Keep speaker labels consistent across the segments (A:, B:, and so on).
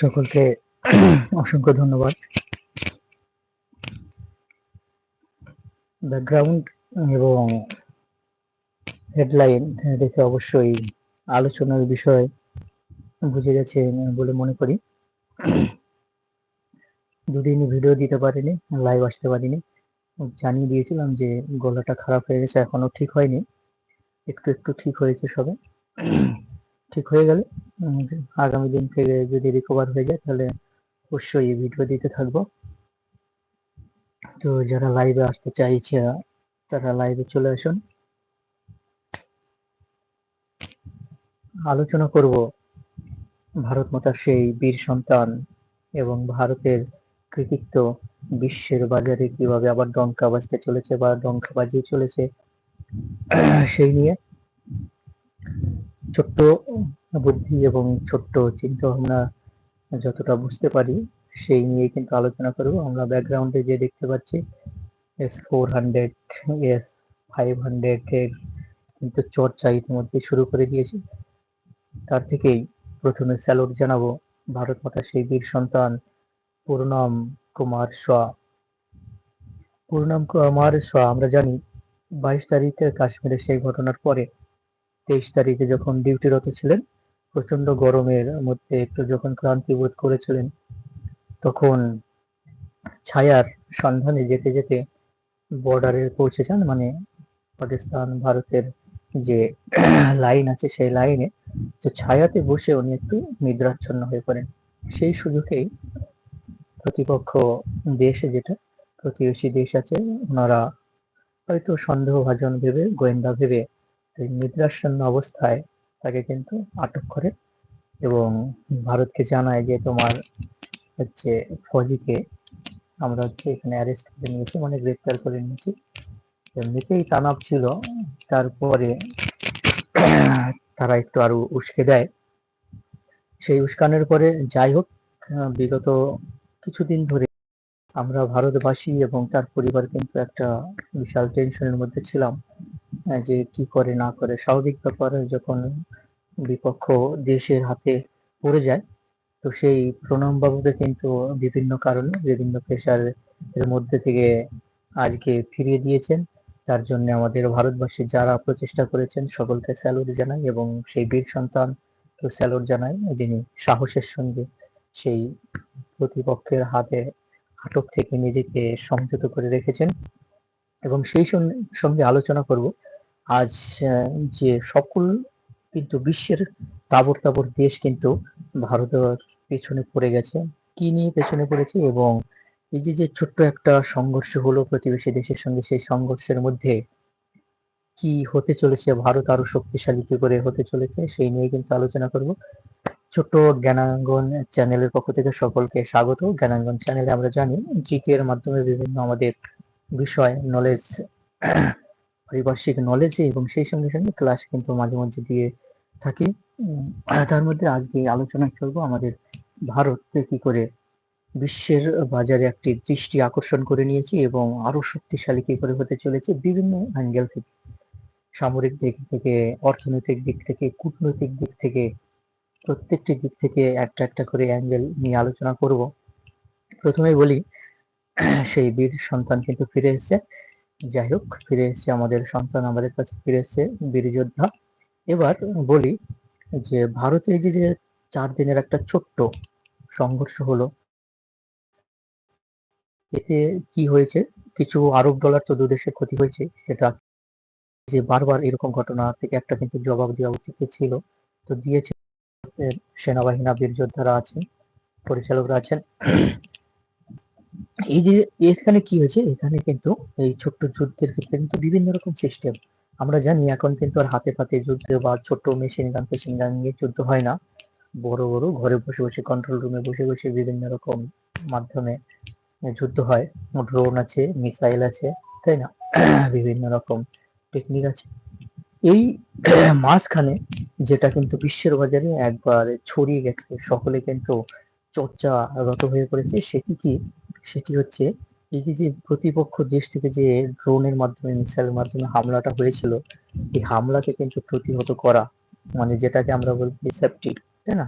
A: সকলকে অসংখ্য ধন্যবাদ। ব্যাকগ্রাউন্ড এবং হেডলাইন দেখে অবশ্যই আলোচনার বিষয় বুঝে গেছে বলে মনে করি। দুদিন ভিডিও দিতে পারিনি লাইভ আসতে পারিনি। জানিয়ে দিয়েছিলাম যে গলাটা খারাপ হয়ে গেছে, এখনও ঠিক হয়নি। একটু একটু ঠিক হয়েছে সবে। ঠিক হয়ে গেলে আগামী দিন থেকে যদি রিকভার হয়ে যায়, তাহলে অবশ্যই ভিডিও দিতে থাকব। তো যারা লাইভে আসতে চাইছে, তারা লাইভে চলে আসুন। আলোচনা করব ভারত মাতার সেই বীর সন্তান এবং ভারতের কৃতিত্ব বিশ্বের বাজারে কীভাবে আবার ডঙ্কা বাজতে চলেছে বা ডঙ্কা বাজিয়ে চলেছে, সেই নিয়ে ছোট্ট বুদ্ধি এবং ছোট্ট চিন্তা ভাবনা যতটা বুঝতে পারি, সেই নিয়ে কিন্তু আলোচনা করব। আমরা ব্যাকগ্রাউন্ডে যে দেখতে পাচ্ছি S four hundred S five hundred এর কিন্তু চর্চা ইতিমধ্যে শুরু করে দিয়েছি। তার থেকেই প্রথমে স্যালুট জানাব ভারত মাতা সেই বীর সন্তান, পূর্ণাম কুমার শাহ। পূর্ণাম কুমার শাহ, আমরা জানি বাইশ তারিখে কাশ্মীরে সেই ঘটনার পরে তেইশ তারিখে যখন ডিউটিরত ছিলেন প্রচণ্ড গরমের মধ্যে একটু যখন ক্লান্তি বোধ করেছিলেন, তখন ছায়ার সন্ধানে যেতে যেতে বর্ডারে পৌঁছে যান মানে পাকিস্তান, ভারতের যে লাইন আছে সেই লাইনে তো ছায়াতে বসে উনি একটু নিদ্রাচ্ছন্ন হয়ে পড়েন। সেই সুযোগেই প্রতিপক্ষ দেশে যেটা, প্রতিবেশী দেশ আছে, ওনারা হয়তো সন্দেহভাজন ভেবে, গোয়েন্দা ভেবে নিদ্রাচ্ছন্ন অবস্থায় তাকে কিন্তু আটক করে এবং ভারতকে জানায় যে তোমার হচ্ছে ফৌজিকে আমরা হচ্ছে এখানে অ্যারেস্ট করে নিয়েছি মানে গ্রেপ্তার করে নিয়েছি। এমনিতেই তানাব ছিল, তারপরে তারা একটু আরও উস্কে দেয়। সেই উস্কানের পরে যাই হোক বিগত কিছুদিন ধরে আমরা ভারতবাসী এবং তার পরিবার কিন্তু একটা বিশাল টেনশনের মধ্যে ছিলাম যে কি করে না করে। স্বাভাবিক ব্যাপার, যখন বিপক্ষ দেশের হাতে পড়ে যায়, তো সেই প্রণব বাবুকে কিন্তু বিভিন্ন কারণে, বিভিন্ন পেশার এর মধ্যে থেকে আজকে ফিরিয়ে দিয়েছেন। তার জন্য আমাদের ভারতবাসী যারা প্রচেষ্টা করেছেন সকলকে স্যালুট জানাই এবং সেই বীর সন্তান তো স্যালুট জানাই, যিনি সাহসের সঙ্গে সেই প্রতিপক্ষের হাতে আটক থেকে নিজেকে সংযত করে রেখেছেন। এবং সেই সঙ্গে- আলোচনা করব। আজ যে সকল কিন্তু বিশ্বের তাবর তাবর দেশ কিন্তু ভারতের পেছনে পড়ে গেছে। কি নিয়ে পেছনে পড়েছে এবং এই যে যে ছোট্ট একটা সংঘর্ষ হলো প্রতিবেশী দেশের সঙ্গে, সেই সংঘর্ষের মধ্যে কি হতে চলেছে, ভারত আরও শক্তিশালী কি করে হতে চলেছে, সেই নিয়ে কিন্তু আলোচনা করব। ছোট্ট জ্ঞানাঙ্গন চ্যানেলের পক্ষ থেকে সকলকে স্বাগত। জ্ঞানাঙ্গন চ্যানেলে আমরা জানি জিকে এর মাধ্যমে বিভিন্ন আমাদের বিষয় নলেজ পারিপার্শ্বিক নলেজ এবং সেই সঙ্গে সঙ্গে ক্লাস কিন্তু মাঝে মাঝে দিয়ে থাকি। তার মধ্যে আজকে আলোচনা করব আমাদের ভারত কি করে বিশ্বের বাজারে একটি দৃষ্টি আকর্ষণ করে নিয়েছে এবং আরও শক্তিশালী কি করে হতে চলেছে বিভিন্ন অ্যাঙ্গেল থেকে। সামরিক দিক থেকে, অর্থনৈতিক দিক থেকে, কূটনৈতিক দিক থেকে, প্রত্যেকটি দিক থেকে একটা একটা করে অ্যাঙ্গেল নিয়ে আলোচনা করব। প্রথমেই বলি, সেই বীর সন্তান কিন্তু ফিরে এসেছে। যাই হোক, ফিরে এসেছে আমাদের সন্তান, আমাদের কাছে ফিরে এসেছে বীর যোদ্ধা। এবার বলি যে, ভারতে যে যে চার দিনের একটা ছোট্ট সংঘর্ষ হলো এতে কি হয়েছে? কিছু আরব ডলার তো দুদেশের ক্ষতি হয়েছে, সেটা যে বারবার এরকম ঘটনা থেকে একটা কিন্তু জবাব দেওয়া উচিত ছিল। তো দিয়েছে সেনাবাহিনী বীর যোদ্ধারা আছেন, পরিচালকরা আছেন। এই যে এখানে কি হয়েছে? এখানে কিন্তু এই ছোট্ট যুদ্ধের ক্ষেত্রে কিন্তু বিভিন্ন রকম সিস্টেম আমরা জানি এখন কিন্তু আর হাতে পাতে যুদ্ধ বা ছোট্ট মেশিন গান ফেশিন গান নিয়ে যুদ্ধ হয় না। বড় বড় ঘরে বসে বসে কন্ট্রোল রুমে বসে বসে বিভিন্ন রকম মাধ্যমে যুদ্ধ হয়, ড্রোন আছে, মিসাইল আছে, তাই না? বিভিন্ন রকম টেকনিক আছে। এই মাঝখানে যেটা কিন্তু বিশ্বের বাজারে একবার ছড়িয়ে গেছে, সকলে কিন্তু চর্চারত হয়ে পড়েছে, সেটি কি? সেটি হচ্ছে এই যে প্রতিপক্ষ দেশ থেকে যে ড্রোনের মাধ্যমে, মিসাইলের মাধ্যমে হামলাটা হয়েছিল, এই হামলাকে কিন্তু প্রতিহত করা মানে যেটাকে আমরা বলছি সেফটি, তাই না?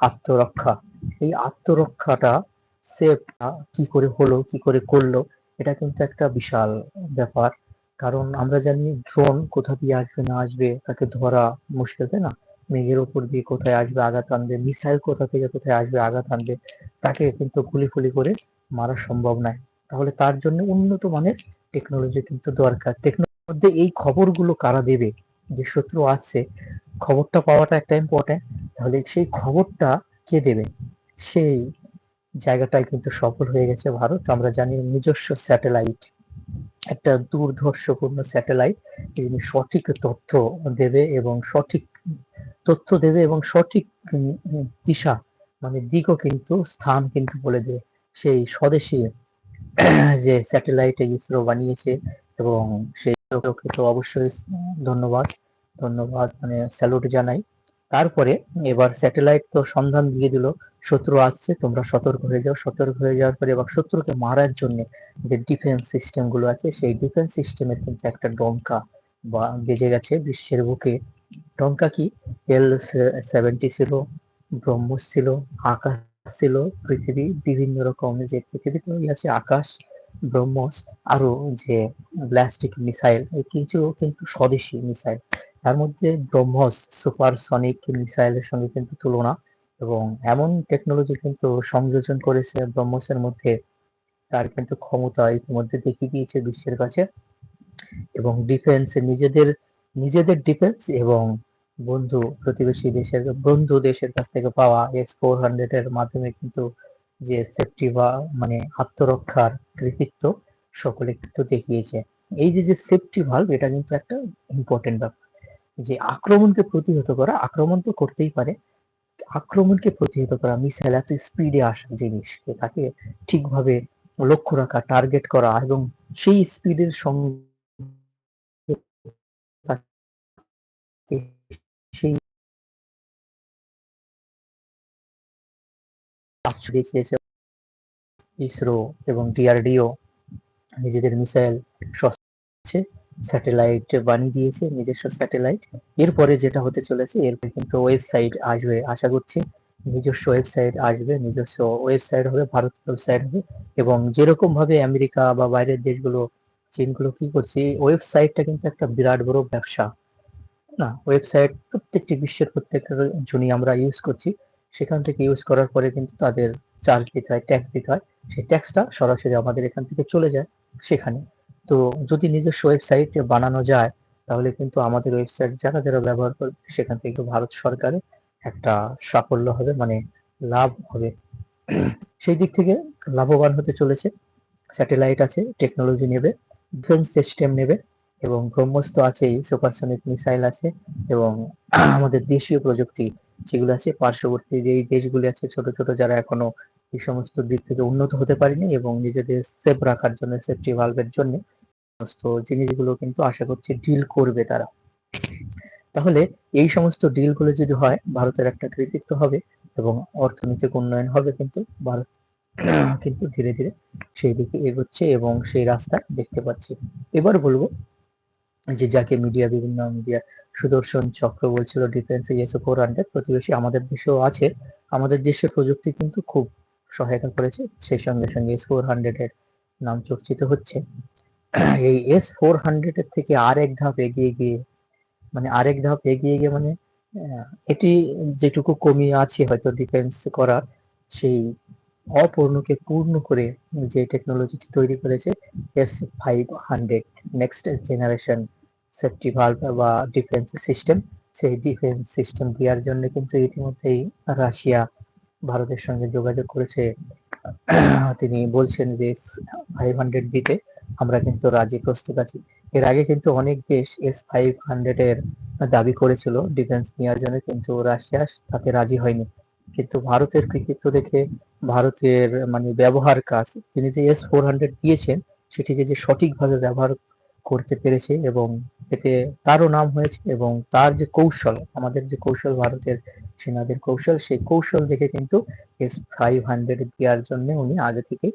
A: আত্মরক্ষা। এই আত্মরক্ষাটা সেফটা কি করে হলো, কি করে করল, এটা কিন্তু একটা বিশাল ব্যাপার। কারণ আমরা জানি ড্রোন কোথা দিয়ে আসবে, না আসবে, তাকে ধরা মুশকিল, তাই না? মেঘের উপর দিয়ে কোথায় আসবে, আঘাত আনবে, মিসাইল কোথা থেকে কোথায় আসবে, আঘাত আনবে, তাকে কিন্তু গুলি ফুলি করে মারা সম্ভব নয়। তাহলে তার জন্য উন্নত মানের টেকনোলজি কিন্তু দরকার। টেকনোলজির মধ্যে এই খবরগুলো কারা দেবে? যে শত্রু আছে খবরটা পাওয়াটা একটা ইম্পর্টেন্ট তাহলে সেই খবরটা কে দেবে? সেই জায়গাটায় কিন্তু সফল হয়ে গেছে ভারত। আমরা জানি নিজস্ব স্যাটেলাইট, একটা দুর্ধর্ষপূর্ণ স্যাটেলাইট। তিনি সঠিক তথ্য দেবে এবং সঠিক তথ্য দেবে এবং সঠিক দিশা মানে দিকও কিন্তু, স্থান কিন্তু বলে দেবে। সেই স্বদেশী যে স্যাটেলাইট ইসরো বানিয়েছে এবং সেই অবশ্যই ধন্যবাদ। ধন্যবাদ মানে স্যালুট জানাই। তারপরে এবার স্যাটেলাইট তো সন্ধান দিয়ে দিল, শত্রু আসছে তোমরা সতর্ক হয়ে যাও। সতর্ক হয়ে যাওয়ার পরে এবার শত্রুকে মারার জন্য যে ডিফেন্স সিস্টেমগুলো আছে, সেই ডিফেন্স সিস্টেমের কিন্তু একটা ডঙ্কা বা বেজে গেছে বিশ্বের বুকে। ডঙ্কা কি? এল সেভেন্টি ছিল ব্রহ্মস ছিল, আকাশ ছিল, পৃথিবী, বিভিন্ন রকম যে পৃথিবী পৃথিবীতে আছে আকাশ, ব্রহ্মস, আরও যে ব্লাস্টিক মিসাইল কিছু কিন্তু স্বদেশি মিসাইল তার মধ্যে ব্রহ্মস সুপারসনিক মিসাইলের সঙ্গে কিন্তু তুলনা এবং এমন টেকনোলজি কিন্তু সংযোজন করেছে ব্রহ্মসের মধ্যে। তার কিন্তু ক্ষমতা ইতিমধ্যে দেখিয়ে দিয়েছে বিশ্বের কাছে এবং ডিফেন্স নিজেদের নিজেদের ডিফেন্স এবং বন্ধু প্রতিবেশী দেশের, বন্ধু দেশের কাছ থেকে পাওয়া এস ফোর হান্ড্রেড এর মাধ্যমে কিন্তু যে সেফটি বা মানে আত্মরক্ষার কৃতিত্ব সকলে কিন্তু দেখিয়েছে। এই যে যে সেফটি ভাল্ব এটা কিন্তু একটা ইম্পর্টেন্ট ব্যাপার। যে আক্রমণকে প্রতিহত করা, আক্রমণ তো করতেই পারে। আক্রমণকে প্রতিহত করা মিসাইল এত স্পিডে আসা জিনিস তাকে ঠিকভাবে লক্ষ্য রাখা টার্গেট করা এবং সেই স্পিডের সঙ্গে সেই দেখিয়েছে ইসরো এবং ডিআরডিও নিজেদের মিসাইল স্যাটেলাইট বানিয়ে দিয়েছে, নিজস্ব স্যাটেলাইট এরপরে যেটা হতে চলেছে এরপরে কিন্তু ওয়েবসাইট আসবে, আশা করছি নিজস্ব ওয়েবসাইট আসবে, নিজস্ব ওয়েবসাইট হবে, ভারত ওয়েবসাইট হবে। এবং যেরকম ভাবে আমেরিকা বা বাইরের দেশগুলো, চীনগুলো কি করছে ওয়েবসাইটটা কিন্তু একটা বিরাট বড় ব্যবসা। না ওয়েবসাইট প্রত্যেকটি বিশ্বের প্রত্যেকটা জনই আমরা ইউজ করছি। সেখান থেকে ইউজ করার পরে কিন্তু তাদের চার্জ দিতে হয় ট্যাক্স দিতে হয়। সেই ট্যাক্সটা সরাসরি আমাদের এখান থেকে চলে যায়, সেখানে। তো যদি নিজস্ব ওয়েবসাইট বানানো যায়, তাহলে কিন্তু আমাদের ওয়েবসাইট যারা যারা ব্যবহার করবে, সেখান থেকে ভারত সরকারের একটা সাফল্য হবে মানে লাভ হবে। সেই দিক থেকে লাভবান হতে চলেছে। স্যাটেলাইট আছে টেকনোলজি নেবে ডিফেন্স সিস্টেম নেবে, এবং ব্রহ্মস তো আছেই সুপারসনিক মিসাইল আছে, এবং আমাদের দেশীয় প্রযুক্তি যেগুলো আছে, পার্শ্ববর্তী যে দেশগুলি আছে, ছোট ছোট যারা এখনও এই সমস্ত দিক থেকে উন্নত হতে পারেনি, এবং নিজেদের সেফ রাখার জন্য সেফটি ভালভের জন্য সমস্ত জিনিসগুলো কিন্তু আশা করছি ডিল করবে তারা। তাহলে এই সমস্ত ডিলগুলো যদি হয়, ভারতের একটা কৃতিত্ব হবে এবং অর্থনৈতিক উন্নয়ন হবে কিন্তু ভারত কিন্তু ধীরে ধীরে সেই দিকে এগোচ্ছে এবং সেই রাস্তা দেখতে পাচ্ছি। এবার বলব যে যাকে মিডিয়া বিভিন্ন মিডিয়া সুদর্শন চক্র বলছিল ডিফেন্স এসে ফোর হান্ড্রেড প্রতিবেশী আমাদের দেশেও আছে। আমাদের দেশে প্রযুক্তি কিন্তু খুব সহায়তা করেছে। সেই সঙ্গে সঙ্গে এস ফোর হান্ড্রেড এর নাম চর্চিত হচ্ছে। এই এস ফোর হান্ড্রেড এর থেকে আর এক ধাপ এগিয়ে গিয়ে মানে আরেক ধাপ এগিয়ে গিয়ে মানে এটি যেটুকু কমিয়ে আছে হয়তো ডিফেন্স করার, সেই অপূর্ণকে পূর্ণ করে যে টেকনোলজিটি তৈরি করেছে S five hundred next generation safety valve বা ডিফেন্স সিস্টেম সেই ডিফেন্স সিস্টেম দেওয়ার জন্য কিন্তু ইতিমধ্যেই রাশিয়া ভারতের সঙ্গে যোগাযোগ করেছে। তিনি বলছেন যে ফাইভ হান্ড্রেড দিতে আমরা কিন্তু রাজি, প্রস্তুত আছি। এর আগে কিন্তু অনেক দেশ এস ফাইভ হান্ড্রেড এর দাবি করেছিল ডিফেন্স নেওয়ার জন্য, কিন্তু রাশিয়া তাতে রাজি হয়নি। কিন্তু ভারতের কৃতিত্ব দেখে ভারতের মানে ব্যবহার কাজ, তিনি যে এস ফোর হান্ড্রেড দিয়েছেন, সেটিকে যে সঠিকভাবে ব্যবহার করতে পেরেছে এবং এতে তারও নাম হয়েছে এবং তার যে কৌশল, আমাদের যে কৌশল, ভারতের সেনাদের কৌশল, সেই কৌশল দেখে কিন্তু এস ফাইভ হান্ড্রেড দেওয়ার জন্য উনি আগে থেকে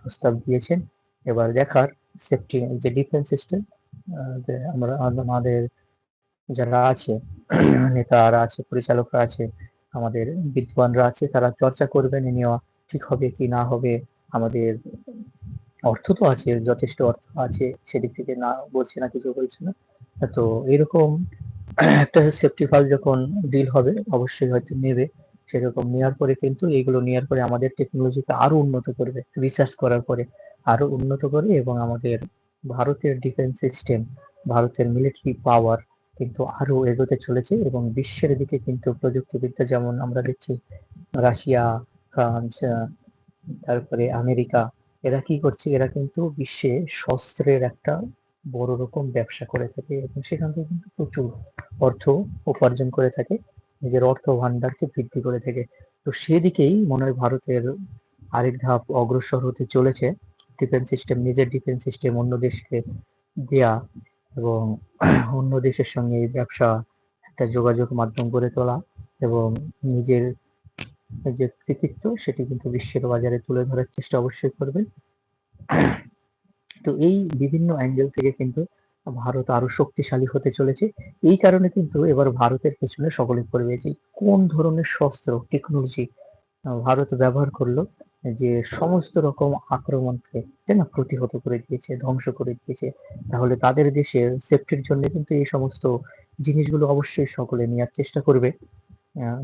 A: প্রস্তাব দিয়েছেন। এবার দেখার সেফটি যে ডিফেন্স সিস্টেম আমরা আমাদের যারা আছে, নেতারা আছে, পরিচালকরা আছে, আমাদের বিদ্বানরা আছে, তারা চর্চা করবেন, এ নেওয়া ঠিক হবে কি না হবে, আমাদের অর্থ তো আছে, যথেষ্ট অর্থ আছে, সেদিক থেকে না বলছে না, কিছু বলছে না। তো এরকম একটা সেফটি ফাল যখন ডিল হবে, অবশ্যই হয়তো নেবে, সেরকম নেওয়ার পরে কিন্তু এইগুলো নেওয়ার পরে আমাদের টেকনোলজিকে আরও উন্নত করবে রিসার্চ করার পরে। আরও উন্নত করে এবং আমাদের ভারতের ডিফেন্স সিস্টেম ভারতের মিলিটারি পাওয়ার কিন্তু আরও এগোতে চলেছে এবং বিশ্বের দিকে কিন্তু প্রযুক্তিবিদ্যা যেমন আমরা দেখছি, রাশিয়া, ফ্রান্স তারপরে আমেরিকা, এরা কি করছে? এরা কিন্তু বিশ্বে শস্ত্রের একটা বড় রকম ব্যবসা করে থাকে এবং সেখান থেকে কিন্তু প্রচুর অর্থ উপার্জন করে থাকে, নিজের অর্থ ভান্ডারকে বৃদ্ধি করে থাকে। তো সেদিকেই মনে হয় ভারতের আরেক ধাপ অগ্রসর হতে চলেছে। ডিফেন্স সিস্টেম নিজের ডিফেন্স সিস্টেম অন্য দেশকে দেয়া এবং অন্য দেশের সঙ্গে এই ব্যবসা একটা যোগাযোগ মাধ্যম গড়ে তোলা এবং নিজের যে কৃতিত্ব সেটি কিন্তু বিশ্বের বাজারে তুলে ধরার চেষ্টা অবশ্যই করবেন। তো এই বিভিন্ন অ্যাঙ্গেল থেকে কিন্তু ভারত আরও শক্তিশালী হতে চলেছে। এই কারণে কিন্তু এবার ভারতের পেছনে সকলে পড়বে যে কোন ধরনের শস্ত্র টেকনোলজি ভারত ব্যবহার করল। যে সমস্ত রকম আক্রমণকে, তাই না, প্রতিহত করে দিয়েছে, ধ্বংস করে দিয়েছে, তাহলে তাদের দেশের সেফটির জন্য কিন্তু এই সমস্ত জিনিসগুলো অবশ্যই সকলে নেওয়ার চেষ্টা করবে।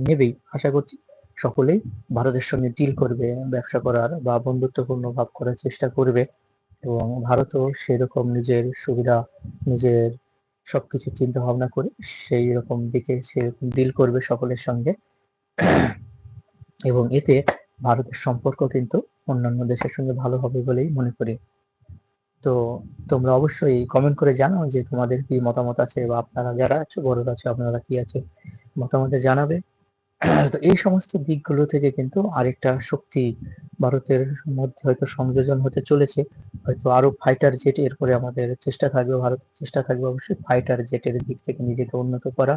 A: নেবেই, আশা করছি সকলেই ভারতের সঙ্গে ডিল করবে, ব্যবসা করার বা বন্ধুত্বপূর্ণ ভাব করার চেষ্টা করবে এবং ভারতও সেরকম নিজের সুবিধা, নিজের সবকিছু চিন্তা ভাবনা করে সেই রকম দিকে সেরকম ডিল করবে সকলের সঙ্গে। এবং এতে ভারতের সম্পর্ক কিন্তু অন্যান্য দেশের সঙ্গে ভালো হবে বলেই মনে করি। তো তোমরা অবশ্যই কমেন্ট করে জানাও যে তোমাদের কি মতামত আছে বা আপনারা যারা আছে, বড়রা আছে, আপনারা কি আছে, মতামতে জানাবে। তো এই সমস্ত দিকগুলো থেকে কিন্তু আরেকটা শক্তি ভারতের মধ্যে হয়তো সংযোজন হতে চলেছে। হয়তো আরও ফাইটার জেট এরপরে আমাদের চেষ্টা থাকবে, ভারতের চেষ্টা থাকবে অবশ্যই ফাইটার জেটের দিক থেকে নিজেকে উন্নত করা।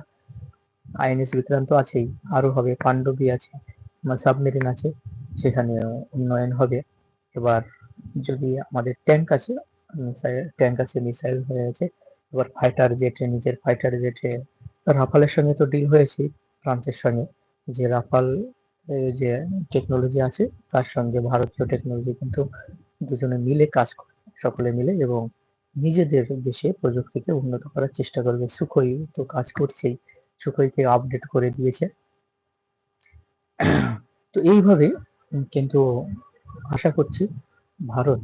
A: আইএনএস বিক্রান্ত আছেই, আরও হবে, পাণ্ডবী আছে। সাবমেরিন আছে, সেখানে উন্নয়ন হবে। এবার যদি আমাদের ট্যাঙ্ক আছে ট্যাঙ্ক আছে মিসাইল হয়ে আছে, এবার ফাইটার জেটে নিজের ফাইটার জেটে রাফালের সঙ্গে তো ডিল হয়েছে, ফ্রান্সের সঙ্গে। যে রাফাল যে টেকনোলজি আছে, তার সঙ্গে ভারতীয় টেকনোলজি কিন্তু দুজনে মিলে কাজ করে, সকলে মিলে, এবং নিজেদের দেশে প্রযুক্তিকে উন্নত করার চেষ্টা করবে। সুখই তো কাজ করছেই, সুখইকে আপডেট করে দিয়েছে। তো এইভাবে কিন্তু আশা করছি ভারত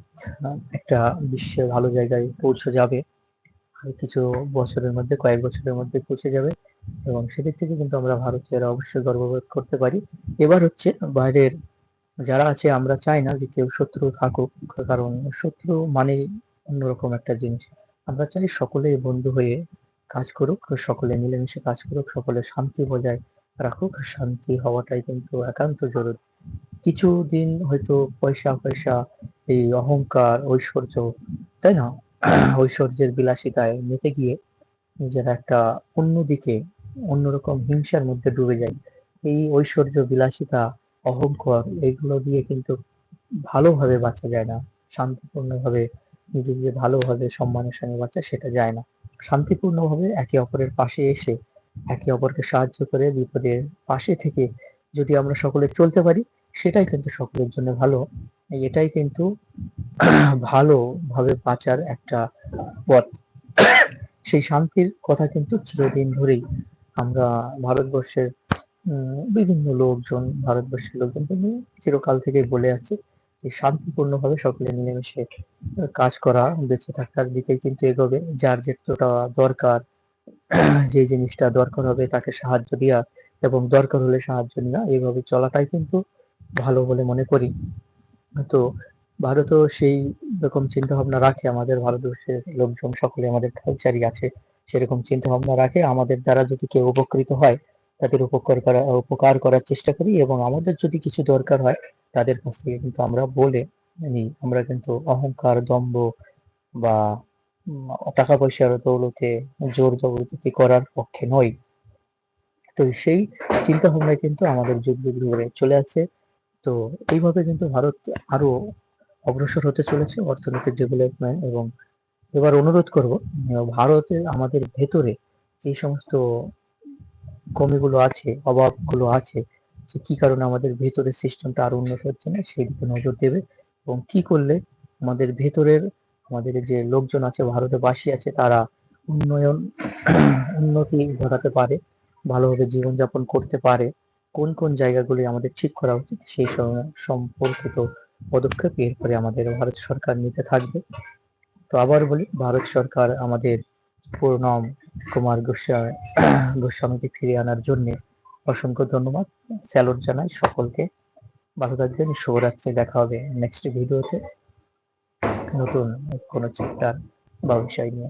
A: একটা বিশ্বে ভালো জায়গায় পৌঁছে যাবে। কিছু বছরের মধ্যে, কয়েক বছরের মধ্যে পৌঁছে যাবে এবং সেদিক থেকে কিন্তু আমরা ভারতীয় অবশ্যই গর্ববোধ করতে পারি। এবার হচ্ছে বাইরের যারা আছে, আমরা চাই না যে কেউ শত্রু থাকুক, কারণ শত্রু মানে অন্যরকম একটা জিনিস। আমরা চাই সকলে বন্ধু হয়ে কাজ করুক, সকলে মিলেমিশে কাজ করুক সকলে শান্তি বজায় রাখুক, শান্তি হওয়াটাই কিন্তু একান্ত জরুরি। কিছু দিন হয়তো পয়সা পয়সা, এই অহংকার, ঐশ্বর্য, তাই না? ঐশ্বর্যের বিলাসিতায় মেতে গিয়ে নিজের একটা অন্যদিকে, অন্যরকম হিংসার মধ্যে ডুবে যায়। এই ঐশ্বর্য, বিলাসিতা, অহংকার, এগুলো দিয়ে কিন্তু ভালোভাবে বাঁচা যায় না। শান্তিপূর্ণভাবে নিজেকে ভালোভাবে সম্মানের সঙ্গে বাঁচা সেটা যায় না। শান্তিপূর্ণভাবে একে অপরের পাশে এসে একে অপরকে সাহায্য করে বিপদের পাশে থেকে যদি আমরা সকলে চলতে পারি, সেটাই কিন্তু সকলের জন্য ভালো। এটাই কিন্তু ভালোভাবে বাঁচার একটা পথ। সেই শান্তির কথা কিন্তু চিরদিন ধরেই আমরা ভারতবর্ষের বিভিন্ন লোকজন, ভারতবর্ষের লোকজন কিন্তু চিরকাল থেকে বলে আছে যে শান্তিপূর্ণভাবে সকলে মিলেমিশে কাজ করা, বেঁচে থাকার দিকে কিন্তু এগোবে। যার যেটা দরকার যে জিনিসটা দরকার হবে তাকে সাহায্য দেওয়া এবং দরকার হলে সাহায্য নেওয়া এইভাবে চলাটাই কিন্তু ভালো বলে মনে করি। তো ভারতও সেই রকম চিন্তা ভাবনা রাখে, আমাদের ভারতবর্ষের লোকজন সকলে আমাদের কালচারই আছে, সেরকম চিন্তা ভাবনা রাখে। আমাদের দ্বারা যদি কেউ উপকৃত হয়, তাদের উপকার করা, উপকার করার চেষ্টা করি এবং আমাদের যদি কিছু দরকার হয়, তাদের কাছ থেকে কিন্তু আমরা বলে আমরা কিন্তু অহংকার, দম্ভ বা টাকা পয়সার দৌলতে জোর জবরদস্তি করার পক্ষে নই। তো সেই চিন্তা ভাবনায় কিন্তু আমাদের যুগ যুগ ধরে চলে আসছে। তো এইভাবে কিন্তু ভারত আরও অগ্রসর হতে চলেছে অর্থনৈতিক ডেভেলপমেন্ট এবং এবার অনুরোধ করব ভারতে আমাদের ভেতরে যে সমস্ত কমিগুলো আছে, অভাবগুলো আছে, যে কি কারণে আমাদের ভেতরের সিস্টেমটা আরও উন্নত হচ্ছে না সেই দিকে নজর দেবে এবং কি করলে আমাদের ভেতরের আমাদের যে লোকজন আছে ভারতে বাসী আছে, তারা উন্নয়ন, উন্নতি ঘটাতে পারে, ভালোভাবে জীবনযাপন করতে পারে। কোন কোন জায়গাগুলি আমাদের ঠিক করা উচিত, সেই সম- সম্পর্কিত পদক্ষেপ এরপরে আমাদের ভারত সরকার নিতে থাকবে। তো আবার বলি, ভারত সরকার আমাদের প্রণব কুমার গোস্বামী, গোস্বামীকে ফিরিয়ে আনার জন্য অসংখ্য ধন্যবাদ, স্যালুট জানাই সকলকে। ভালো থাকবেন, শুভরাত্রি, দেখা হবে নেক্সট ভিডিওতে নতুন কোনো চিন্তার বা বিষয় নিয়ে।